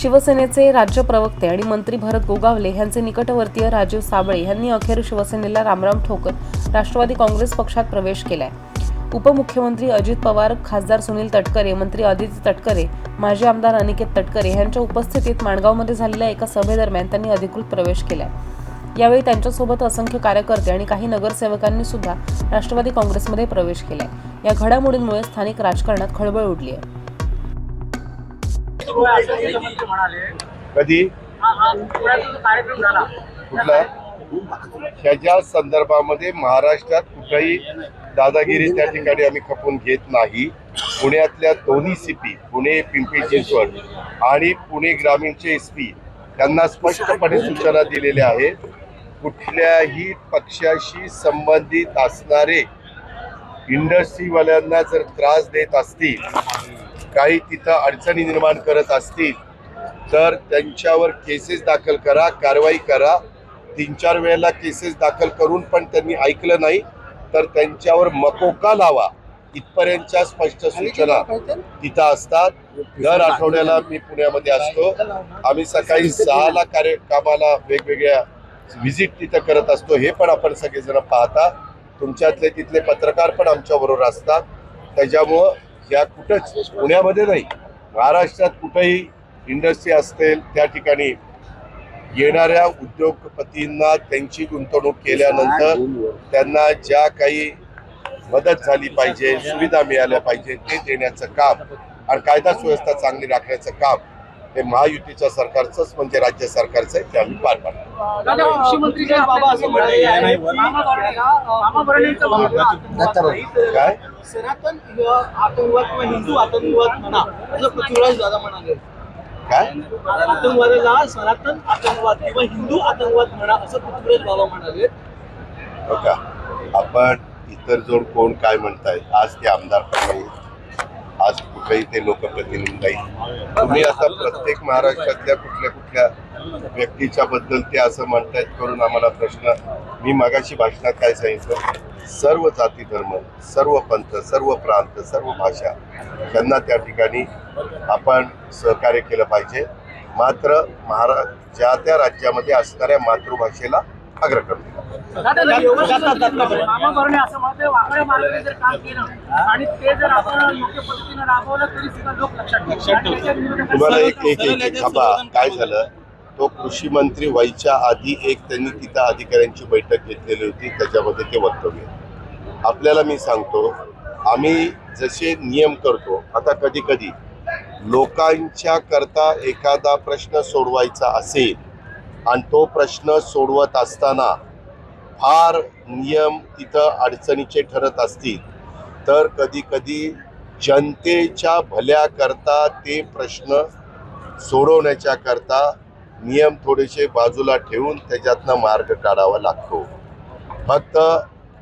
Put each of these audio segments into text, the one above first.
शिवसेनेचे राज्य प्रवक्ते आणि मंत्री भरत गोगावले यांचे निकटवर्तीय राजीव साबळे यांनी अखेर शिवसेनेला रामराम ठोकत राष्ट्रवादी काँग्रेस पक्षात प्रवेश केलाय. उपमुख्यमंत्री अजित पवार खासदार सुनील तटकरे मंत्री आदित्य तटकरे माजी आमदार अनिकेत तटकरे यांच्या उपस्थितीत माणगावमध्ये झालेल्या एका सभेदरम्यान त्यांनी अधिकृत प्रवेश केलाय. यावेळी त्यांच्यासोबत असंख्य कार्यकर्ते आणि काही नगरसेवकांनी सुद्धा राष्ट्रवादी काँग्रेसमध्ये प्रवेश केलाय. या घडामोडींमुळे स्थानिक राजकारणात खळबळ उडली आहे मुख्यमंत्री म्हणाले कधी? हा हा पुण्याचा जो कार्यक्रम झाला कुठला? ह्याच्या संदर्भामध्ये महाराष्ट्रात कुठेही दादागिरी त्या ठिकाणी आम्ही खपून घेत नाही. पुण्यातल्या दोन्ही सीपी पुणे पिंपरी चिंचवड आणि पुणे ग्रामीणचे एस पी त्यांना स्पष्टपणे सूचना दिलेल्या आहेत. कुठल्याही पक्षाशी संबंधित असणारे इंडस्ट्रीवाल्यांना जर त्रास देत असतील काही तिथं अडचणी निर्माण करत असतील तर त्यांच्यावर केसेस दाखल करा कारवाई करा. तीन चार वेळेला केसेस दाखल करून पण त्यांनी ऐकलं नाही तर त्यांच्यावर मकोका लावा. इथपर्यंतच्या स्पष्ट सूचना तिथं असतात. दर आठवड्याला मी पुण्यामध्ये असतो. आम्ही सकाळी सहाला कार्य कामाला वेगवेगळ्या व्हिजिट तिथं करत असतो. हे पण आपण सगळेजण पाहता. तुमच्यातले तिथले पत्रकार पण आमच्या बरोबर असतात. त्याच्यामुळं ह्या कुठंच पुण्यामध्ये नाही महाराष्ट्रात कुठंही इंडस्ट्री असतील त्या ठिकाणी येणाऱ्या उद्योगपतींना त्यांची गुंतवणूक केल्यानंतर त्यांना ज्या काही मदत झाली पाहिजे सुविधा मिळाल्या पाहिजे ते देण्याचं काम आणि कायदा सुव्यवस्था चांगली राखण्याचं काम हे महायुतीच्या सरकारचंच म्हणजे राज्य सरकारचं आहे ते आम्ही पार पाडतो काय? सनातन आतंकवाद किंवा हिंदू आतंकवाद म्हणा असं पृथ्वीराज दादा म्हणाले. काय? आतंकवादाला सनातन आतंकवाद किंवा हिंदू आतंकवाद म्हणा असं पृथ्वीराज बाबा म्हणाले. बघा आपण इतर जोड कोण काय म्हणताय आज ते आमदार पण नाही आज कुठेही ते लोकप्रतिनिधी नाही. तुम्ही आता प्रत्येक महाराष्ट्रातल्या कुठल्या कुठल्या व्यक्तीच्या बद्दल ते असं म्हणतायत करून आम्हाला प्रश्न मी मागाशी भाषणात काय सांगितलं? सर्व जाती धर्म सर्व पंथ सर्व प्रांत सर्व भाषा त्यांना त्या ठिकाणी आपण सहकार्य केलं पाहिजे. मात्र महारा ज्या त्या राज्यामध्ये असणाऱ्या मातृभाषेला अग्रक्रम दिला असं म्हणते वाकड्या मार्गाने जर काम केलं आणि ते जर आपण योग्य पद्धतीने राबवलं तरी सुद्धा लोक लक्षात ठेवतात. आणि त्याच्या विरोधात तुम्हाला एक एक एक एक थांबा. काय झालं? तो कृषी मंत्री व्हायच्या आधी एक त्यांनी तिथं अधिकाऱ्यांची बैठक घेतलेली होती त्याच्यामध्ये ते वक्तव्य आपल्याला मी सांगतो आम्ही जसे नियम करतो आता कधी कधी लोकांच्या करता एखादा प्रश्न सोडवायचा असेल आणि तो प्रश्न सोडवत असताना फार नियम तिथं अडचणीचे ठरत असतील. तर कधी कधी जनतेच्या भल्याकरता ते प्रश्न सोडवण्याच्या करता नियम थोडेसे बाजूला ठेवून त्याच्यातनं मार्ग काढावा लागतो. फक्त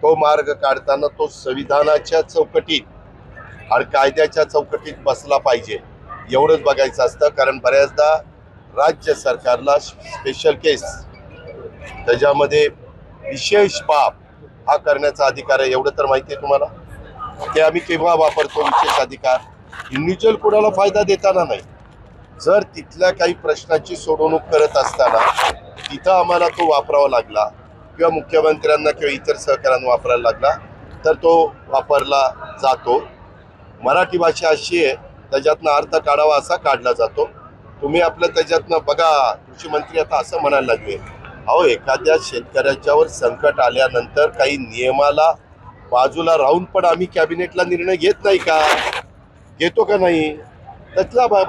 तो मार्ग काढताना तो संविधानाच्या चौकटीत आणि कायद्याच्या चौकटीत बसला पाहिजे. एवढंच बघायचं असतं कारण बऱ्याचदा राज्य सरकारला स्पेशल केस त्याच्यामध्ये विशेष बाब हा करण्याचा अधिकार आहे एवढं तर माहिती आहे तुम्हाला? ते आम्ही केव्हा वापरतो विशेष अधिकार? इंडिव्हिज्युअल कोणाला फायदा देताना नाही. जर तिथल्या काही प्रश्नाची सोडवणूक करत असताना तिथं आम्हाला तो वापरावा लागला किंवा मुख्यमंत्र्यांना किंवा इतर सहकाऱ्यांना वापरायला लागला तर तो वापरला जातो. मराठी भाषा अशी आहे त्याच्यातनं अर्थ काढावा असा काढला जातो. तुम्ही आपलं त्याच्यातनं बघा कृषी मंत्री आता असं म्हणायला लागले. अहो एखाद्या शेतकऱ्याच्यावर संकट आल्यानंतर काही नियमाला बाजूला राहून पण आम्ही कॅबिनेटला निर्णय घेत नाही का? घेतो का नाही? त्यातला भा-